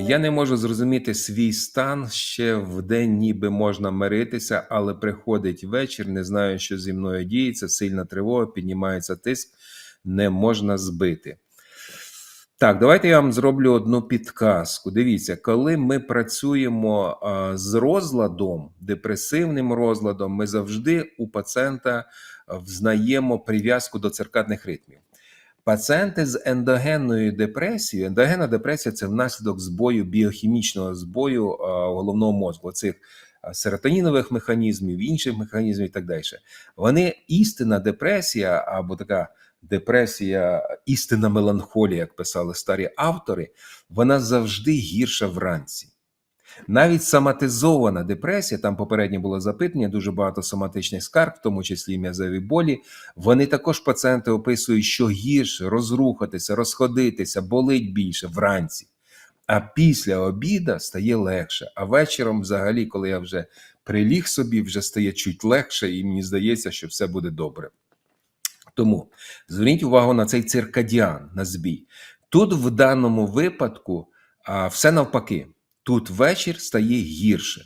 Я не можу зрозуміти свій стан ще в день, ніби можна миритися, але приходить вечір, не знаю, що зі мною діється, сильна тривога, піднімається тиск, не можна збити. Так, давайте я вам зроблю одну підказку. Дивіться, коли ми працюємо з розладом, депресивним розладом, ми завжди у пацієнта взнаємо прив'язку до циркадних ритмів. Пацієнти з ендогенною депресією, ендогенна депресія це внаслідок збою біохімічного збою головного мозку, цих серотонінових механізмів, інших механізмів і так далі. Вони істинна депресія або така депресія, істинна меланхолія, як писали старі автори, вона завжди гірша вранці. Навіть соматизована депресія, там попередньо було запитання, дуже багато соматичних скарг, в тому числі м'язові болі. Вони також пацієнти описують, що гірше розрухатися, розходитися, болить більше вранці. А після обіда стає легше. А вечором, взагалі, коли я вже приліг собі, вже стає чуть легше, і мені здається, що все буде добре. Тому зверніть увагу на цей циркадіан, на збій. Тут в даному випадку а, все навпаки. Тут вечір стає гірше.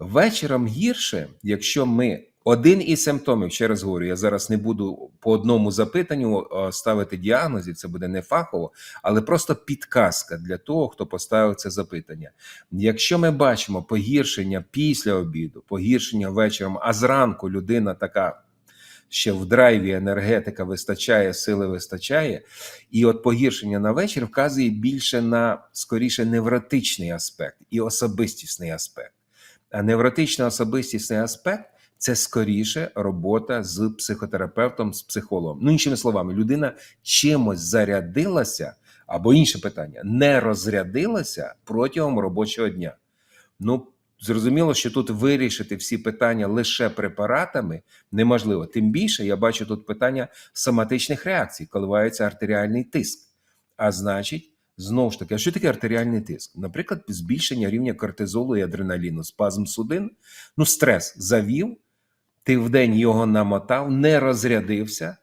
Вечором гірше, якщо ми один із симптомів, ще раз говорю, я зараз не буду по одному запитанню ставити діагнозів, це буде не фахово, але просто підказка для того, хто поставив це запитання. Якщо ми бачимо погіршення після обіду, погіршення вечором, а зранку людина така ще в драйві енергетика вистачає, сили вистачає, і от погіршення на вечір вказує більше на скоріше невротичний аспект і особистісний аспект. А невротичний особистісний аспект це скоріше робота з психотерапевтом, з психологом. Ну, іншими словами, людина чимось зарядилася, або інше питання, не розрядилася протягом робочого дня. Ну, Зрозуміло, що тут вирішити всі питання лише препаратами неможливо. Тим більше я бачу тут питання соматичних реакцій, коливається артеріальний тиск. А значить, знову ж таки, а що таке артеріальний тиск? Наприклад, збільшення рівня кортизолу і адреналіну, спазм судин, ну, стрес завів, ти вдень його намотав, не розрядився.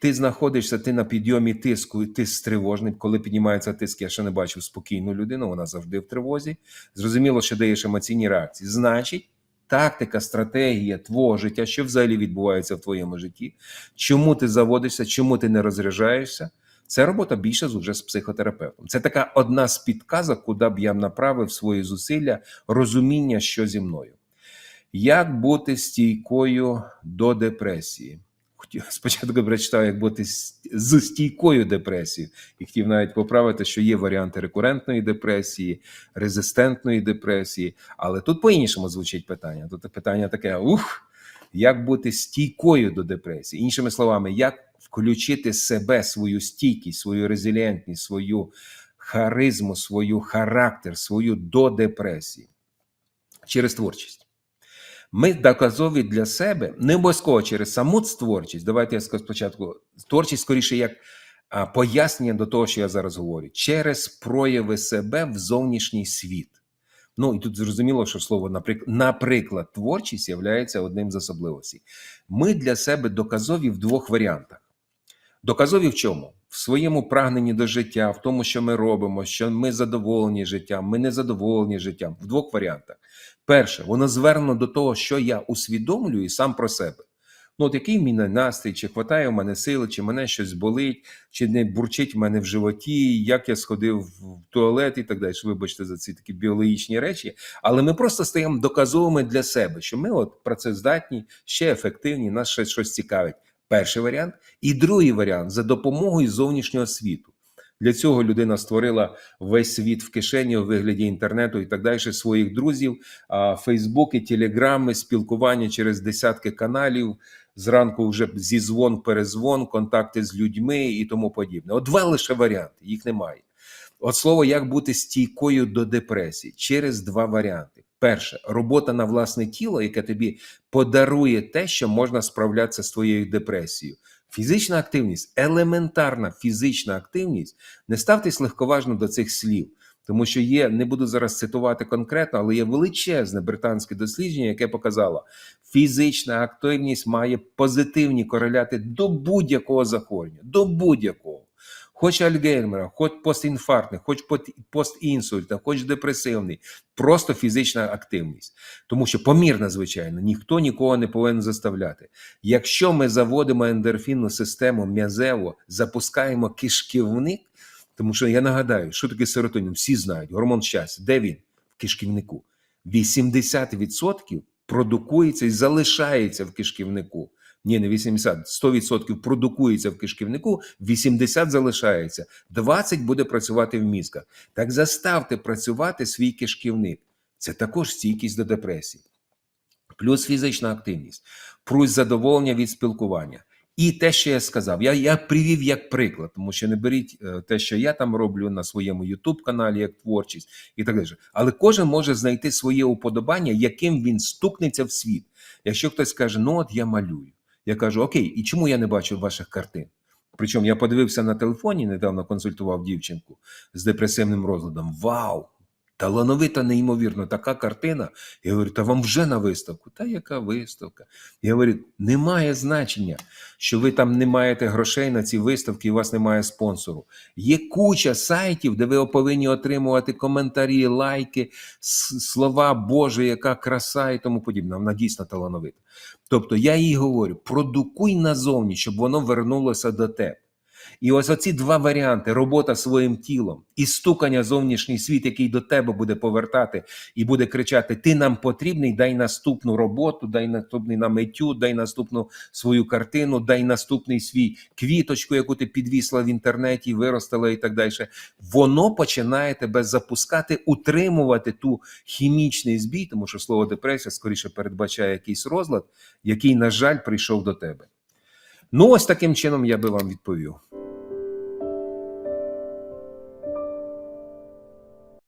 Ти знаходишся, ти на підйомі тиску, ти стривожний. Коли піднімається тиск, я ще не бачив спокійну людину, вона завжди в тривозі. Зрозуміло, що даєш емоційні реакції. Значить, тактика, стратегія твого життя, що взагалі відбувається в твоєму житті, чому ти заводишся, чому ти не розряджаєшся. Це робота більше вже з психотерапевтом. Це така одна з підказок, куди б я направив свої зусилля, розуміння, що зі мною. Як бути стійкою до депресії? Хотів спочатку прочитав, як бути з стійкою депресією, і хотів навіть поправити, що є варіанти рекурентної депресії, резистентної депресії, але тут по-іншому звучить питання. Тут питання таке: ух, як бути стійкою до депресії? Іншими словами, як включити себе, свою стійкість, свою резилієнтність, свою харизму, свою характер, свою до депресії через творчість. Ми доказові для себе не обов'язково через саму творчість. Давайте я скажу спочатку. Творчість скоріше як пояснення до того, що я зараз говорю, через прояви себе в зовнішній світ. Ну і тут зрозуміло, що слово, наприклад, наприклад, творчість є одним з особливостей. Ми для себе доказові в двох варіантах. Доказові в чому? В своєму прагненні до життя, в тому, що ми робимо, що ми задоволені життям, ми не задоволені життям в двох варіантах. Перше, воно звернено до того, що я усвідомлюю сам про себе. Ну, от який мій настрій, чи хватає в мене сили, чи мене щось болить, чи не бурчить в мене в животі, як я сходив в туалет і так далі. Вибачте за ці такі біологічні речі. Але ми просто стаємо доказовими для себе, що ми от працездатні, ще ефективні, нас ще щось цікавить. Перший варіант. І другий варіант за допомогою зовнішнього світу. Для цього людина створила весь світ в кишені у вигляді інтернету і так далі, своїх друзів, Фейсбуки, телеграми, спілкування через десятки каналів. Зранку вже зізвон, перезвон, контакти з людьми і тому подібне. От два лише варіанти, їх немає. От слово, як бути стійкою до депресії через два варіанти. Перше, робота на власне тіло, яке тобі подарує те, що можна справлятися з твоєю депресією. Фізична активність, елементарна фізична активність. Не ставтесь легковажно до цих слів, тому що є, не буду зараз цитувати конкретно, але є величезне британське дослідження, яке показало, фізична активність має позитивні кореляти до будь-якого захворювання, до будь-якого. Хоч Альгеймера, хоч постінфарктний, хоч постінсульта, хоч депресивний, просто фізична активність. Тому що помірна, звичайно, ніхто нікого не повинен заставляти. Якщо ми заводимо ендорфінну систему м'язево, запускаємо кишківник, тому що я нагадаю, що таке серотонін, всі знають, гормон щастя, де він? В кишківнику. 80% продукується і залишається в кишківнику. Ні, не 80, 100% продукується в кишківнику, 80 залишається, 20 буде працювати в мізках. Так заставте працювати свій кишківник. Це також стійкість до депресії. Плюс фізична активність, плюс задоволення від спілкування. І те, що я сказав, я, я привів як приклад, тому що не беріть е, те, що я там роблю на своєму youtube каналі як творчість і так далі. Але кожен може знайти своє уподобання, яким він стукнеться в світ. Якщо хтось каже, ну от я малюю, я кажу, окей, і чому я не бачу ваших картин? Причому я подивився на телефоні, недавно консультував дівчинку з депресивним розладом. Вау! Талановита, неймовірно, така картина. Я говорю, та вам вже на виставку. Та яка виставка? Я говорю, немає значення, що ви там не маєте грошей на ці виставки, і у вас немає спонсору. Є куча сайтів, де ви повинні отримувати коментарі, лайки, слова Боже, яка краса і тому подібне. Вона дійсно талановита. Тобто я їй говорю: продукуй назовні, щоб воно вернулося до тебе. І ось оці два варіанти: робота своїм тілом і стукання зовнішній світ, який до тебе буде повертати і буде кричати: Ти нам потрібний, дай наступну роботу, дай наступний нам етюд, дай наступну свою картину, дай наступний свій квіточку, яку ти підвісла в інтернеті, виростила і так далі. Воно починає тебе запускати, утримувати ту хімічний збій, тому що слово депресія скоріше передбачає якийсь розлад, який, на жаль, прийшов до тебе. Ну, ось таким чином я би вам відповів.